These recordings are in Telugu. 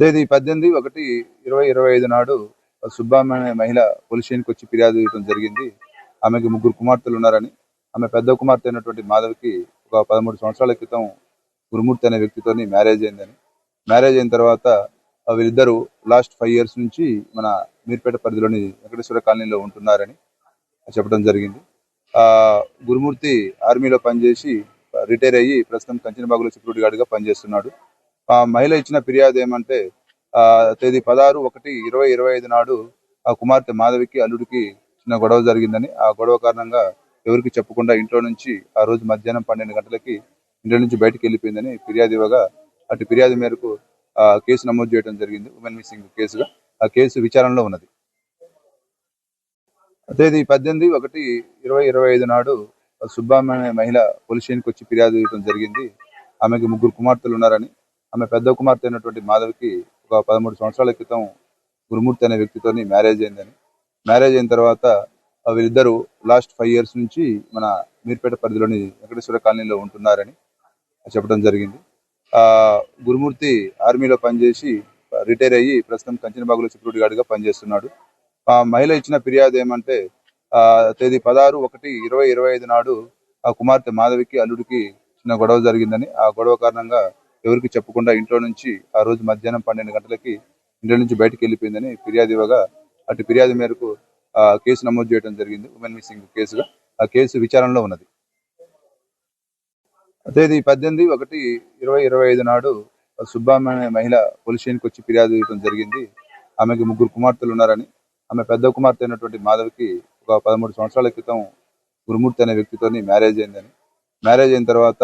తేదీ పద్దెనిమిది ఒకటి ఇరవై ఇరవై ఐదు నాడు సుబ్బమ్మ అనే మహిళ పోలీస్ స్టేషన్కి వచ్చి ఫిర్యాదు చేయడం జరిగింది. ఆమెకి ముగ్గురు కుమార్తెలు ఉన్నారని ఆమె పెద్ద కుమార్తె అయినటువంటి మాధవికి ఒక పదమూడు సంవత్సరాల క్రితం గురుమూర్తి అనే వ్యక్తితోని మ్యారేజ్ అయిందని. మ్యారేజ్ అయిన తర్వాత వీళ్ళిద్దరూ లాస్ట్ ఫైవ్ ఇయర్స్ నుంచి మన మీర్పేట పరిధిలోని వెంకటేశ్వర కాలనీలో ఉంటున్నారని చెప్పడం జరిగింది. ఆ గురుమూర్తి ఆర్మీలో పనిచేసి రిటైర్ అయ్యి ప్రస్తుతం కంచనబాగులో సెక్యూరిటీ గార్డ్గా పనిచేస్తున్నాడు. ఆ మహిళ ఇచ్చిన ఫిర్యాదు ఏమంటే ఆ తేదీ పదహారు ఒకటి ఇరవై ఇరవై ఐదు నాడు ఆ కుమార్తె మాధవికి అల్లుడికి చిన్న గొడవ జరిగిందని ఆ గొడవ కారణంగా ఎవరికి చెప్పకుండా ఇంట్లో నుంచి ఆ రోజు మధ్యాహ్నం పన్నెండు గంటలకి ఇంట్లో నుంచి బయటకు వెళ్ళిపోయిందని ఫిర్యాదు ఇవ్వగా అటు ఫిర్యాదు మేరకు ఆ కేసు నమోదు చేయడం జరిగింది ఉమెన్ మిస్సింగ్ కేసుగా. ఆ కేసు విచారణలో ఉన్నది. తేదీ పద్దెనిమిది ఒకటి ఇరవై ఇరవై ఐదు నాడు సుబ్బమ్మ అనే మహిళ పోలీస్ స్టేషన్కి వచ్చి ఫిర్యాదు ఇవ్వడం జరిగింది. ఆమెకి ముగ్గురు కుమార్తెలు ఉన్నారని ఆమె పెద్ద కుమార్తె అయినటువంటి మాధవికి ఒక పదమూడు సంవత్సరాల క్రితం గురుమూర్తి అనే వ్యక్తితోని మ్యారేజ్ అయిందని. మ్యారేజ్ అయిన తర్వాత వీళ్ళిద్దరూ లాస్ట్ ఫైవ్ ఇయర్స్ నుంచి మన మీర్పేట పరిధిలోని వెంకటేశ్వర కాలనీలో ఉంటున్నారని చెప్పడం జరిగింది. ఆ గురుమూర్తి ఆర్మీలో పనిచేసి రిటైర్ అయ్యి ప్రస్తుతం కంచనబాగులో సెక్యూరిటీ గార్డ్గా పనిచేస్తున్నాడు. ఆ మహిళ ఇచ్చిన ఫిర్యాదు ఏమంటే ఆ తేదీ పదహారు ఒకటి ఇరవై ఇరవై ఐదు నాడు ఆ కుమార్తె మాధవికి అల్లుడికి చిన్న గొడవ జరిగిందని. ఆ గొడవ కారణంగా ఎవరికి చెప్పకుండా ఇంట్లో నుంచి ఆ రోజు మధ్యాహ్నం పన్నెండు గంటలకి ఇంట్లో నుంచి బయటకు వెళ్ళిపోయిందని ఫిర్యాదు ఇవ్వగా అటు ఫిర్యాదు మేరకు ఆ కేసు నమోదు చేయడం జరిగింది. ఉమెన్ మిస్సింగ్ కేసుగా ఆ కేసు విచారణలో ఉన్నది. తేదీ పద్దెనిమిది ఒకటి ఇరవై ఇరవై ఐదు నాడు సుబ్బమ్మ అనే మహిళ పోలీస్ స్టేషన్కి వచ్చి ఫిర్యాదు ఇవ్వడం జరిగింది. ఆమెకి ముగ్గురు కుమార్తెలు ఉన్నారని ఆమె పెద్ద కుమార్తె అయినటువంటి మాధవికి ఒక పదమూడు సంవత్సరాల క్రితం గురుమూర్తి అనే వ్యక్తితోని మ్యారేజ్ అయిందని. మ్యారేజ్ అయిన తర్వాత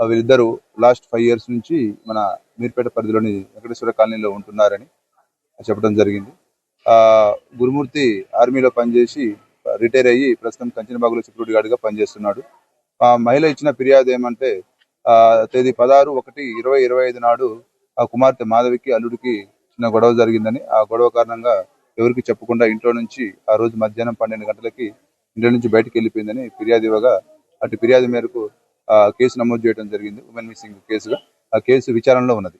ఆ వీళ్ళిద్దరూ లాస్ట్ ఫైవ్ ఇయర్స్ నుంచి మన మీర్పేట పరిధిలోని వెంకటేశ్వర కాలనీలో ఉంటున్నారని చెప్పడం జరిగింది. ఆ గురుమూర్తి ఆర్మీలో పనిచేసి రిటైర్ అయ్యి ప్రస్తుతం కంచనబాగులో సెక్యూరిటీ గార్డ్గా పనిచేస్తున్నాడు. ఆ మహిళ ఇచ్చిన ఫిర్యాదు ఏమంటే ఆ తేదీ పదహారు ఒకటి ఇరవై ఇరవై ఐదు నాడు ఆ కుమార్తె మాధవికి అల్లుడికి చిన్న గొడవ జరిగిందని ఆ గొడవ కారణంగా ఎవరికి చెప్పకుండా ఇంట్లో నుంచి ఆ రోజు మధ్యాహ్నం పన్నెండు గంటలకి ఇంట్లో నుంచి బయటకు వెళ్ళిపోయిందని ఫిర్యాదు ఇవ్వగా అటు ఫిర్యాదు మేరకు కేసు నమోదు చేయడం జరిగింది. ఉమెన్ మిస్సింగ్ కేసుగా ఆ కేసు విచారణలో ఉన్నది.